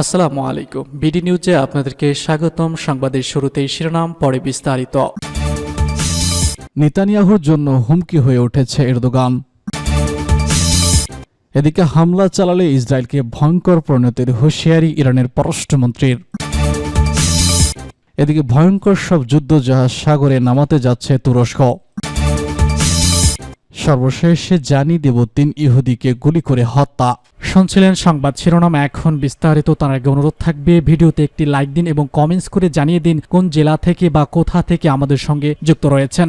আসসালামু আলাইকুম। বিডি নিউজে আপনাদেরকে স্বাগতম। সংবাদের শুরুতেই শিরোনাম, পরে বিস্তারিত। নেতানিয়াহুর জন্য হুমকি হয়ে উঠেছে এরদোগান। এদিকে হামলা চালালে ইসরায়েলকে ভয়ঙ্কর পরিণতির হুঁশিয়ারি ইরানের পররাষ্ট্রমন্ত্রীর। এদিকে ভয়ঙ্কর সব যুদ্ধ জাহাজ সাগরে নামাতে যাচ্ছে তুরস্ক। সর্বশেষে জানি দেব তিন ইহুদিকে গুলি করে হত্যা। শুনছিলেন সংবাদ শিরোনাম, এখন বিস্তারিত। তার আগে অনুরোধ থাকবে, ভিডিওতে একটি লাইক দিন এবং কমেন্টস করে জানিয়ে দিন কোন জেলা থেকে বা কোথা থেকে আমাদের সঙ্গে যুক্ত রয়েছেন।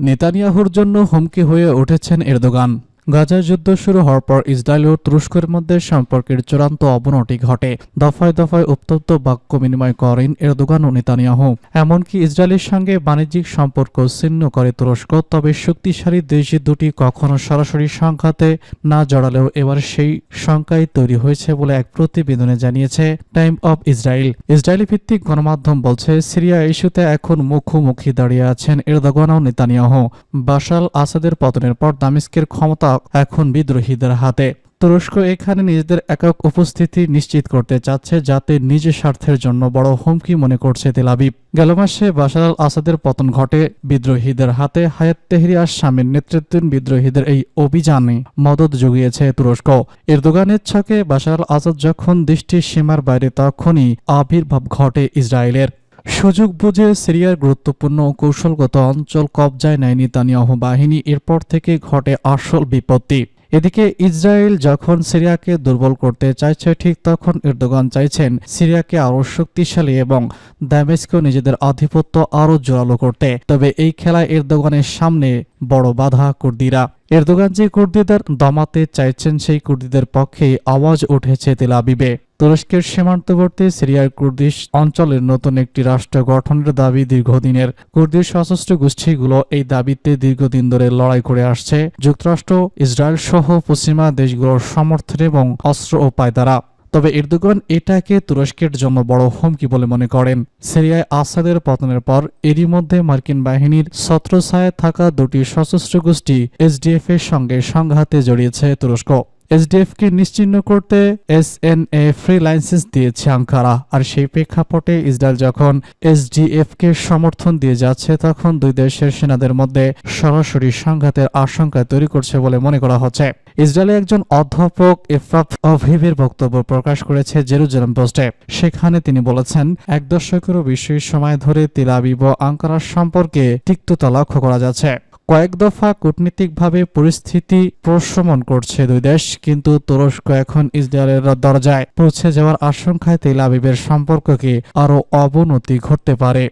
নেতানিয়াহুর জন্য হুমকি হয়ে উঠেছেন এরদোগান। গাজার যুদ্ধ শুরু হওয়ার পর ইসরায়েল ও তুরস্কের মধ্যে সম্পর্কের চূড়ান্ত অবনতি ঘটে। দফায় দফায় উত্তপ্ত বাক্য বিনিময় করেন এরদোগান ও নেতানিয়াহু। এমনকি ইসরায়েলের সঙ্গে বাণিজ্যিক সম্পর্ক ছিন্ন করে তুরস্ক, তবে শক্তিশালী দেশ দুটি কখনো সরাসরি সংঘাতে না জড়ালেও এবার সেই শঙ্কাই তৈরি হয়েছে বলে এক প্রতিবেদনে জানিয়েছে টাইম অব ইসরায়েল। ইসরায়েলি ভিত্তিক গণমাধ্যম বলছে সিরিয়া ইস্যুতে এখন মুখোমুখি দাঁড়িয়ে আছেন এরদোগান ও নেতানিয়াহু। বাশাল আসাদের পতনের পর দামিস্কের ক্ষমতা এখন বিদ্রোহীদের হাতে। তুরস্ক এখানে নিজেদের একক উপস্থিতি নিশ্চিত করতে চাচ্ছে, যাতে নিজের স্বার্থের জন্য বড় হুমকি মনে করছে তেলাবিব গেল মাসে বাশার আল আসাদের পতন ঘটে। বিদ্রোহীদের হাতে হায়াত তেহরি স্বামীর নেতৃত্বাধীন বিদ্রোহীদের এই অভিযানে মদত জুগিয়েছে তুরস্ক। এরদোগানের ছকে বাশার আল আসাদ যখন দৃষ্টির সীমার বাইরে, তখনই আবির্ভাব ঘটে ইসরায়েলের। সুযোগ বুঝে সিরিয়ার গুরুত্বপূর্ণ কৌশলগত অঞ্চল কবজায় নেয় নেতানিয়াহু বাহিনী, এরপর থেকে ঘটে আসল বিপত্তি। এদিকে ইসরায়েল যখন সিরিয়াকে দুর্বল করতে চাইছে, ঠিক তখন এরদোগান চাইছেন সিরিয়াকে আরও শক্তিশালী এবং দামেস্কেও নিজেদের আধিপত্য আরও জোরালো করতে। তবে এই খেলায় এরদোগানের সামনে বড় বাধা কুর্দিরা। এরদোগান যে কুর্দিদের দমাতে চাইছেন সেই কুর্দিদের পক্ষে আওয়াজ উঠেছে তেল আবিবে। তুরস্কের সীমান্তবর্তী সিরিয়ার কুর্দিশ অঞ্চলের নতুন একটি রাষ্ট্র গঠনের দাবি দীর্ঘদিনের। কুর্দির সশস্ত্র গোষ্ঠীগুলো এই দাবিতে দীর্ঘদিন ধরে লড়াই করে আসছে। যুক্তরাষ্ট্র ইসরায়েল সহ পশ্চিমা দেশগুলোর সমর্থন এবং অস্ত্র ও পায়তারা তবে এরদোগান এটাকে তুরস্কের জন্য বড় হুমকি বলে মনে করেন। সিরিয়ায় আসাদের পতনের পর এরই মধ্যে মার্কিন বাহিনীর ছত্রছায়ায় থাকা দুটি সশস্ত্র গোষ্ঠী এসডিএফ এর সঙ্গে সংঘাতে জড়িয়েছে তুরস্ক। এসডিএফ কে নিশ্চিহ্ন করতে S N A free license দিয়েছে আঙ্কারা। আর সেই প্রেক্ষাপটে ইসরায়েল যখন এসডিএফ কে সমর্থন দিয়ে যাচ্ছে, তখন দুই দেশের সেনাদের মধ্যে সরাসরি সংঘাতের আশঙ্কা তৈরি করছে বলে মনে করা হচ্ছে। ইসরায়েলের একজন অধ্যাপক এফরাফ অভিবের বক্তব্য প্রকাশ করেছে জেরুজালেম পোস্টে। সেখানে তিনি বলেছেন, এক দশকেরও বেশি সময় ধরে তিলাবিব আঙ্কারার সম্পর্কে তিক্ততা লক্ষ্য করা যাচ্ছে। কয়েক দফা কূটনীতিকভাবে পরিস্থিতি প্রশমন করছে দুই দেশ, কিন্তু তুরস্ক এখন ইসরায়েলের দরজায় পৌঁছে যাওয়ার আশঙ্কায় তেল আবিবের সম্পর্ককে আরও অবনতি ঘটতে পারে।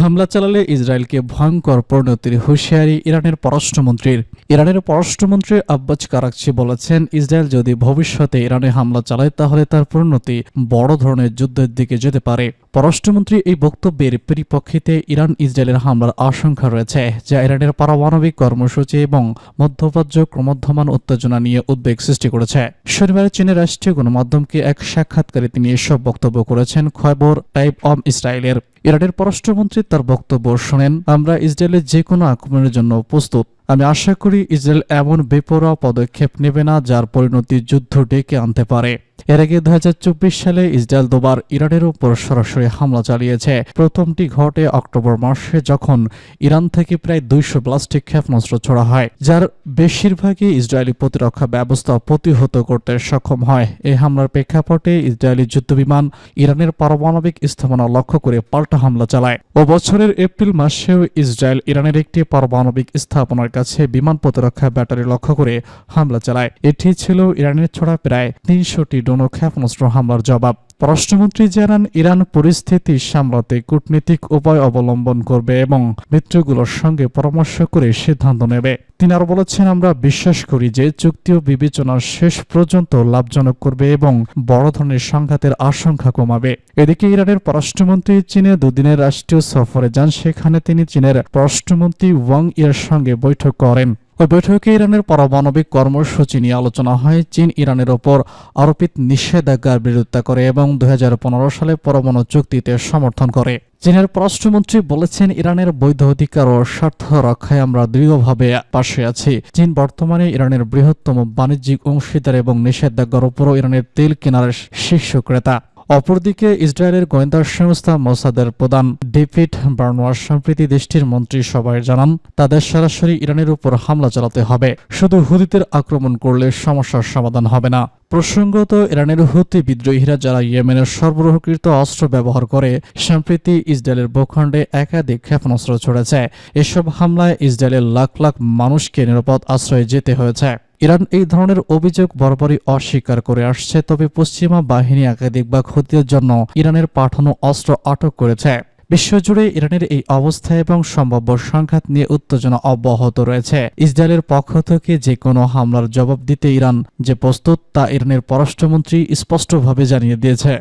হামলা চালালে ইসরায়েলকে ভয়ঙ্কর পরিণতির হুঁশিয়ারি ইরানের পররাষ্ট্রমন্ত্রীর। ইরানের পররাষ্ট্রমন্ত্রী আব্বাস কারাকচি বলেছেন, ইসরায়েল যদি ভবিষ্যতে ইরানে হামলা চালায়, তাহলে তার পরিণতি বড় ধরনের যুদ্ধের দিকে যেতে পারে। পররাষ্ট্রমন্ত্রী এই বক্তব্যের পরিপ্রেক্ষিতে ইরান ইসরায়েলের হামলার আশঙ্কা রয়েছে, যা ইরানের পারমাণবিক কর্মসূচি এবং মধ্যপ্রাচ্য ক্রমধ্যমান উত্তেজনা নিয়ে উদ্বেগ সৃষ্টি করেছে। শনিবার চীনের রাষ্ট্রীয় গণমাধ্যমকে এক সাক্ষাৎকারে তিনি এসব বক্তব্য করেছেন খবর টাইপ অম ইসরায়েলের। ইরানের পররাষ্ট্রমন্ত্রী তার বক্তব্য শোনেন, আমরা ইসরায়েলের যে কোনো আক্রমণের জন্য প্রস্তুত। আমি আশা করি ইসরায়েল এমন বেপরোয়া পদক্ষেপ নেবে না যার পরিণতি যুদ্ধ ডেকে আনতে পারে। এর আগে দু হাজার চব্বিশ সালে ইসরায়েল দুবার ইরানের উপর সরাসরি হামলা চালিয়েছে। প্রথমটি ঘটে অক্টোবর মাসে যখন ইরান থেকে প্রায় দুইশো প্লাস্টিক ক্ষেপণাস্ত্র ছোড়া হয়, যার বেশিরভাগই ইসরায়েলি প্রতিরক্ষা ব্যবস্থা প্রতিহত করতে সক্ষম হয়। এই হামলার প্রেক্ষাপটে ইসরায়েলি যুদ্ধবিমান ইরানের পারমাণবিক স্থাপনা লক্ষ্য করে পাল্টা হামলা চালায়। ও বছরের এপ্রিল মাসেও ইসরায়েল ইরানের একটি পারমাণবিক স্থাপনার বিমান প্রতিরক্ষা ব্যাটারি লক্ষ্য করে হামলা চালায়। এটি ছিল ইরানের ছড়া প্রায় তিনশোটি ডোনো ক্ষেপণাস্ত্র হামলার জবাব। পররাষ্ট্রমন্ত্রী জানান ইরান পরিস্থিতি সামলাতে কূটনীতিক উপায় অবলম্বন করবে এবং মিত্রগুলোর সঙ্গে পরামর্শ করে সিদ্ধান্ত নেবে। তিনি আরও বলেছেন, আমরা বিশ্বাস করি যে চুক্তি ও বিবেচনা শেষ পর্যন্ত লাভজনক করবে এবং বড় ধরনের সংঘাতের আশঙ্কা কমাবে। এদিকে ইরানের পররাষ্ট্রমন্ত্রী চীনে দুদিনের রাষ্ট্রীয় সফরে যান, সেখানে তিনি চীনের পররাষ্ট্রমন্ত্রী ওয়াং ইয়ের সঙ্গে বৈঠক করেন। ওই বৈঠকে ইরানের পারমাণবিক কর্মসূচি নিয়ে আলোচনা হয়। চীন ইরানের ওপর আরোপিত নিষেধাজ্ঞার বিরোধিতা করে এবং দু হাজার পনেরো সালে পরমাণু চুক্তিতে সমর্থন করে। চীনের পররাষ্ট্রমন্ত্রী বলেছেন, ইরানের বৈধ অধিকার ও স্বার্থ রক্ষায় আমরা দৃঢ়ভাবে পাশে আছি। চীন বর্তমানে ইরানের বৃহত্তম বাণিজ্যিক অংশীদার এবং নিষেধাজ্ঞার উপরও ইরানের তেল কেনার শীর্ষ ক্রেতা। অপরদিকে ইসরায়েলের গোয়েন্দা সংস্থা মোসাদের প্রধান ডেভিড বার্নোয়ার সম্প্রীতি দেশটির মন্ত্রী সবাই জানান, তাদের সরাসরি ইরানের উপর হামলা চালাতে হবে। শুধু হুদিদের আক্রমণ করলে সমস্যার সমাধান হবে না। প্রসঙ্গত, ইরানের হুতি বিদ্রোহীরা যারা ইয়েমেনের সরবরাহকৃত অস্ত্র ব্যবহার করে, সম্প্রতি ইসরায়েলের ভূখণ্ডে একাধিক ক্ষেপণাস্ত্র ছড়েছে। এসব হামলায় ইসরায়েলের লাখ লাখ মানুষকে নিরাপদ আশ্রয়ে যেতে হয়েছে। ইরান এই ধরনের অভিযোগ বরাবরই অস্বীকার করে আসছে, তবে পশ্চিমা বাহিনী একাধিকবার ক্ষতির জন্য ইরানের পাঠানো অস্ত্র আটক করেছে। বিশ্বজুড়ে ইরানের এই অবস্থা এবং সম্ভাব্য সংঘাত নিয়ে উত্তেজনা অব্যাহত রয়েছে। ইসরায়েলের পক্ষ থেকে যে কোনো হামলার জবাব দিতে ইরান যে প্রস্তুত তা ইরানের পররাষ্ট্রমন্ত্রী স্পষ্টভাবে জানিয়ে দিয়েছে।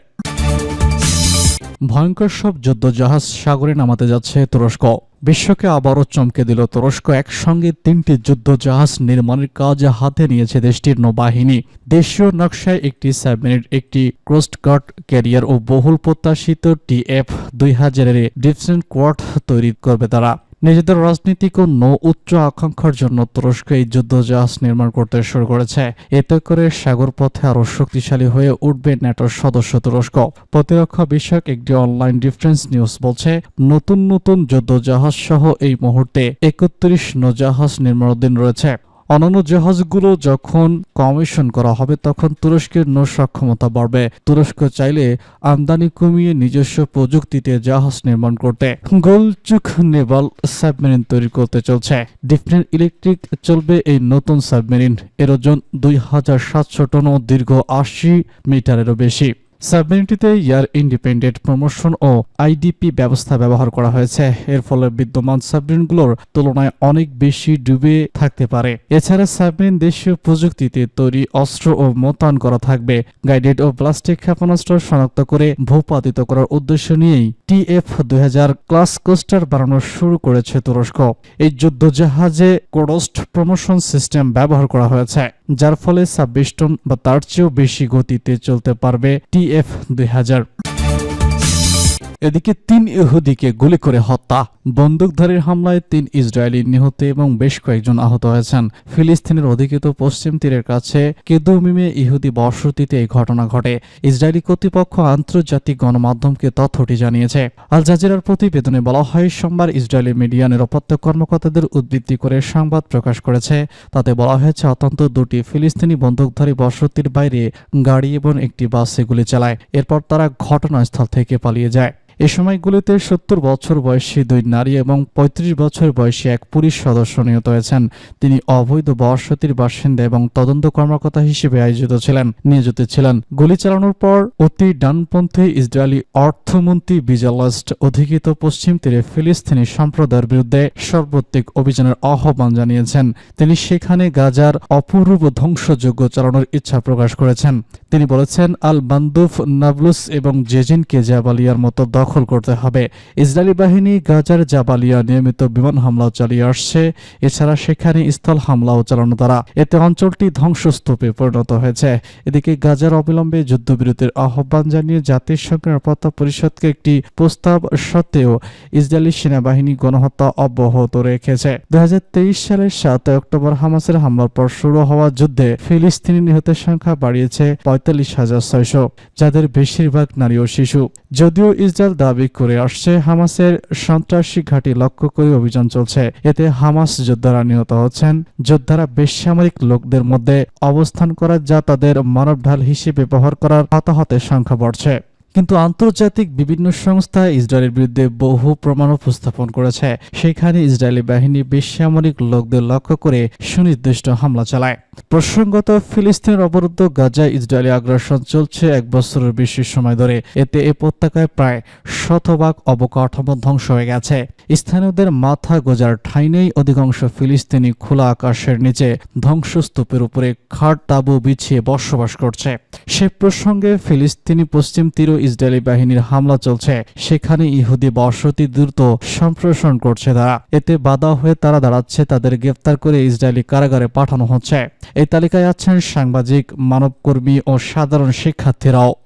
ভয়ঙ্কর সব যুদ্ধজাহাজ সাগরে নামাতে যাচ্ছে তুরস্ক। বিশ্বকে আবারও চমকে দিল তুরস্ক। একসঙ্গে তিনটি যুদ্ধজাহাজ নির্মাণের কাজ হাতে নিয়েছে দেশটির নৌবাহিনী। দেশীয় নকশায় একটি সাবমেরিন, একটি কোস্টগার্ড ক্যারিয়ার ও বহুল প্রত্যাশিত টিএফ দুই হাজারের ডিফেন্স কোয়ার্ট তৈরি করবে তারা। নিজেদের রাজনীতিক ও নৌ উচ্চ আকাঙ্ক্ষার জন্য তুরস্ক এই যুদ্ধ জাহাজ নির্মাণ করতে শুরু করেছে। এতে করে সাগর পথে আরও শক্তিশালী হয়ে উঠবে ন্যাটোর সদস্য তুরস্ক। প্রতিরক্ষা বিষয়ক একটি অনলাইন ডিফেন্স নিউজ বলছে, নতুন নতুন যুদ্ধ জাহাজ সহ এই মুহূর্তে একত্রিশ নৌজাহাজ নির্মাণাধীন রয়েছে। অন্যান্য জাহাজগুলো যখন কমিশন করা হবে, তখন তুরস্কের নৌ সক্ষমতা বাড়বে। তুরস্ক চাইলে আমদানি কমিয়ে নিজস্ব প্রযুক্তিতে জাহাজ নির্মাণ করতে। গোলচুক নেভাল সাবমেরিন তৈরি করতে চলছে। ডিফেন্স ইলেকট্রিক চলবে এই নতুন সাবমেরিন। এর ওজন দুই হাজার সাতশো টন ও দীর্ঘ আশি মিটারেরও বেশি। সাবমেরিনটিতে এয়ার ইন্ডিপেন্ডেন্ট প্রমোশন ও আইডিপি ব্যবস্থা ব্যবহার করা হয়েছে। এর ফলে বিদ্যমান সাবমেরিনগুলোর তুলনায় অনেক বেশি ডুবে থাকতে পারে। এছাড়া সাবমেরিন দেশীয় প্রযুক্তিতে তৈরি অস্ত্র ও মোতায়েন করা থাকবে। গাইডেড ও প্লাস্টিক ক্ষেপণাস্ত্র শনাক্ত করে ভূপাতিত করার উদ্দেশ্য নিয়েই টিএফ দুই হাজার ক্লাস কোস্টার বানানো শুরু করেছে তুরস্ক। এই যুদ্ধ জাহাজে কোডস্ট প্রমোশন সিস্টেম ব্যবহার করা হয়েছে, যার ফলে ছাব্বিশ টন বা তার চেয়েও বেশি গতিতে চলতে পারবে টিএফ। দুই হাজার এদিকে তিন ইহুদিকে গুলি করে হত্যা। বন্দুকধারীর হামলায় তিন ইসরায়েলি নিহত এবং বেশ কয়েকজন আহত হয়েছেন। ফিলিস্তিনের অধিকৃত পশ্চিম তীরের কাছে কেদুমিমে ইহুদি বসতিতে এই ঘটনা ঘটে। ইসরায়েলি কর্তৃপক্ষ আন্তর্জাতিক গণমাধ্যমকে তথ্যটি জানিয়েছে। আল জাজিরার প্রতিবেদনে বলা হয়, সোমবার ইসরায়েলি মিডিয়া নিরাপত্তা কর্মকর্তাদের উদ্বৃত্তি করে সংবাদ প্রকাশ করেছে। তাতে বলা হয়েছে, অত্যন্ত দুটি ফিলিস্তিনি বন্দুকধারী বসতির বাইরে গাড়ি এবং একটি বাসে গুলি চালায়। এরপর তারা ঘটনাস্থল থেকে পালিয়ে যায়। এ সময়গুলিতে সত্তর বছর বয়সী দুই নারী এবং ৩৫ বছর বয়সী এক পুলিশ সদস্য নিহত হয়েছেন। তিনি অবৈধ বসতির বাসিন্দা এবং তদন্ত কর্মকর্তা হিসেবে আয়োজিত ছিলেন, নিয়োজিত ছিলেন। গুলি চালানোর পর অতি ডানপন্থী ইসরায়েলি অর্থমন্ত্রী বিজালাস্ট অধিকৃত পশ্চিম তীরে ফিলিস্তিনি সম্প্রদায়ের বিরুদ্ধে সর্বাত্মক অভিযানের আহ্বান জানিয়েছেন। তিনি সেখানে গাজার অপূর্ব ধ্বংসযজ্ঞ চালানোর ইচ্ছা প্রকাশ করেছেন। তিনি বলেছেন আল বান্দুফ নাবলুস এবং জেজিনকে জাবালিয়ার মতো দখল করতে হবে। ইসরায়েলি বাহিনী গাজার জাবালিয়া নিয়মিত বিমান হামলা চালিয়ে আসছে। এছাড়া সেখানে স্থল হামলাও চালানো দ্বারা এতে অঞ্চলটি ধ্বংসস্তূপে পরিণত হয়েছে। এদিকে গাজার অবিলম্বে যুদ্ধবিরতির আহ্বান জানিয়ে জাতিসংঘ নিরাপত্তা পরিষদকে একটি প্রস্তাব সত্ত্বেও ইসরায়েলি সেনাবাহিনী গণহত্যা অব্যাহত রেখেছে। দুই হাজার তেইশ সালের সাত অক্টোবর হামাসের হামলার পর শুরু হওয়া যুদ্ধে ফিলিস্তিনি নিহতের সংখ্যা বাড়িয়েছে পঁয়তাল্লিশ হাজার ছয়শো, যাদের বেশিরভাগ নারী ও শিশু। যদিও ইসরায়েল দাবি করে আসছে, হামাসের সন্ত্রাসী ঘাঁটি লক্ষ্য করে অভিযান চলছে। এতে হামাস যোদ্ধারা নিহত হচ্ছেন। যোদ্ধারা বেসামরিক লোকদের মধ্যে অবস্থান করা যা তাদের মানব ঢাল হিসেবে ব্যবহার করার হতাহতের সংখ্যা বাড়ছে। কিন্তু আন্তর্জাতিক বিভিন্ন সংস্থা ইসরায়েলের বিরুদ্ধে বহু প্রমাণ উপস্থাপন করেছে। সেখানে ইসরায়েলি বাহিনী বেসামরিক লোকদের লক্ষ্য করে সুনির্দিষ্ট হামলা চালায়। প্রসঙ্গত, ফিলিস্তিনের অবরুদ্ধ গাজায় ইসরায়েলি আগ্রাসন চলছে এক বছরের বেশি সময় ধরে। এতে এ উপত্যকায় প্রায় শতভাগ অবকাঠামো ধ্বংস হয়ে গেছে। স্থানীয়দের মাথা গোজার ঠাঁই নেই। অধিকাংশ ফিলিস্তিনি খোলা আকাশের নিচে ধ্বংসস্তূপের উপরে খাট, তাবু বিছিয়ে বসবাস করছে। সে প্রসঙ্গে ফিলিস্তিনি পশ্চিম তীর ইসরায়েলি বাহিনীর হামলা চলছে। সেখানে ইহুদি বসতি দ্রুত সম্প্রসারণ করছে তারা। এতে বাধা হয়ে তারা দাঁড়াচ্ছে, তাদের গ্রেফতার করে ইসরায়েলি কারাগারে পাঠানো হচ্ছে। এই তালিকায় আছেন সাংবাদিক, মানবকর্মী ও সাধারণ শিক্ষার্থীরাও।